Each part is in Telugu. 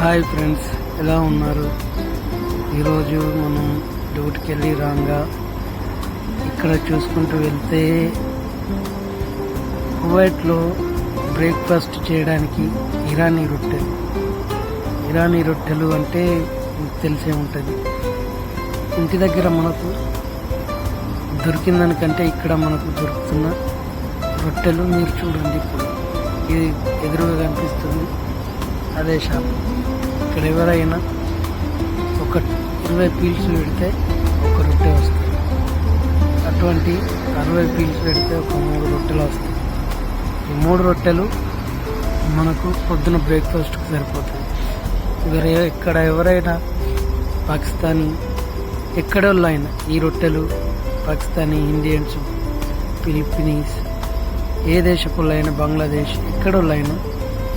హాయ్ ఫ్రెండ్స్ ఎలా ఉన్నారు? ఈరోజు మనం డ్యూటీకి వెళ్ళి రాగా ఇక్కడ చూసుకుంటూ వెళ్తే కువైట్లో బ్రేక్ఫాస్ట్ చేయడానికి ఇరానీ రొట్టెలు ఇరానీ రొట్టెలు అంటే మీకు తెలిసే ఉంటుంది. ఇంటి దగ్గర మనకు దొరికిందానికంటే ఇక్కడ మనకు దొరుకుతున్న రొట్టెలు మీరు చూడండి ఇప్పుడు. ఇది ఎదురుగా కనిపిస్తుంది. అదే షాప్. ఇక్కడ ఎవరైనా ఒక ఇరవై పీల్స్ పెడితే ఒక రొట్టె వస్తుంది. అటువంటి అరవై పీల్స్ పెడితే ఒక మూడు రొట్టెలు వస్తాయి. ఈ మూడు రొట్టెలు మనకు పొద్దున బ్రేక్ఫాస్ట్కి సరిపోతుంది ఇవర ఇక్కడ ఎవరైనా పాకిస్తానీ ఎక్కడోళ్ళు అయినా ఈ రొట్టెలు పాకిస్తానీ ఇండియన్స్ ఫిలిప్పీనీస్ ఏ దేశపులైనా బంగ్లాదేశ్ ఎక్కడోళ్ళైనా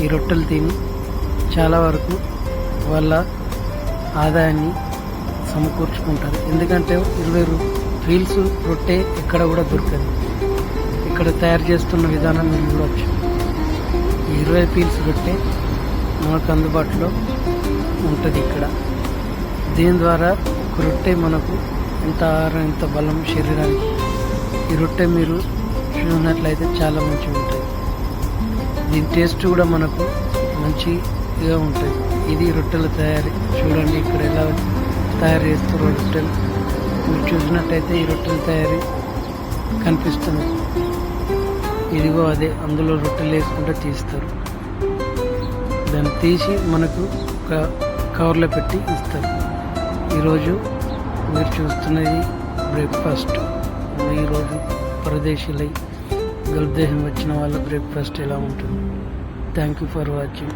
ఈ రొట్టెలు తిని చాలా వరకు వాళ్ళ ఆదాయాన్ని సమకూర్చుకుంటారు. ఎందుకంటే ఇరవై రూ ఫీల్స్ రొట్టె ఎక్కడ కూడా దొరకదు. ఇక్కడ తయారు చేస్తున్న విధానం మీరు చూడవచ్చు ఇరవై పీల్స్ రొట్టె మనకు అందుబాటులో ఉంటుంది ఇక్కడ. దీని ద్వారా ఒక రొట్టె మనకు ఎంత ఆహారం ఎంత బలం శరీరానికి ఈ రొట్టె మీరు చూసినట్లయితే చాలా మంచిగా ఉంటుంది దీని టేస్ట్ కూడా మనకు మంచి టేస్ట్గా ఉంటుంది ఇది రొట్టెల తయారీ. చూడండి ఇక్కడ ఎలా తయారు చేస్తారు రొట్టెలు. మీరు చూసినట్టయితే ఈ రొట్టెల తయారీ కనిపిస్తుంది. ఇదిగో అదే అందులో రొట్టెలు వేసుకుంటే తీస్తారు. దాన్ని తీసి మనకు ఒక కవర్లో పెట్టి ఇస్తారు. ఈరోజు మీరు చూస్తున్నది బ్రేక్ఫాస్ట్. ఈరోజు పరదేశీలై గల్ఫ్ వచ్చిన వాళ్ళ బ్రేక్ఫాస్ట్ ఎలా ఉంటుంది? Thank you for watching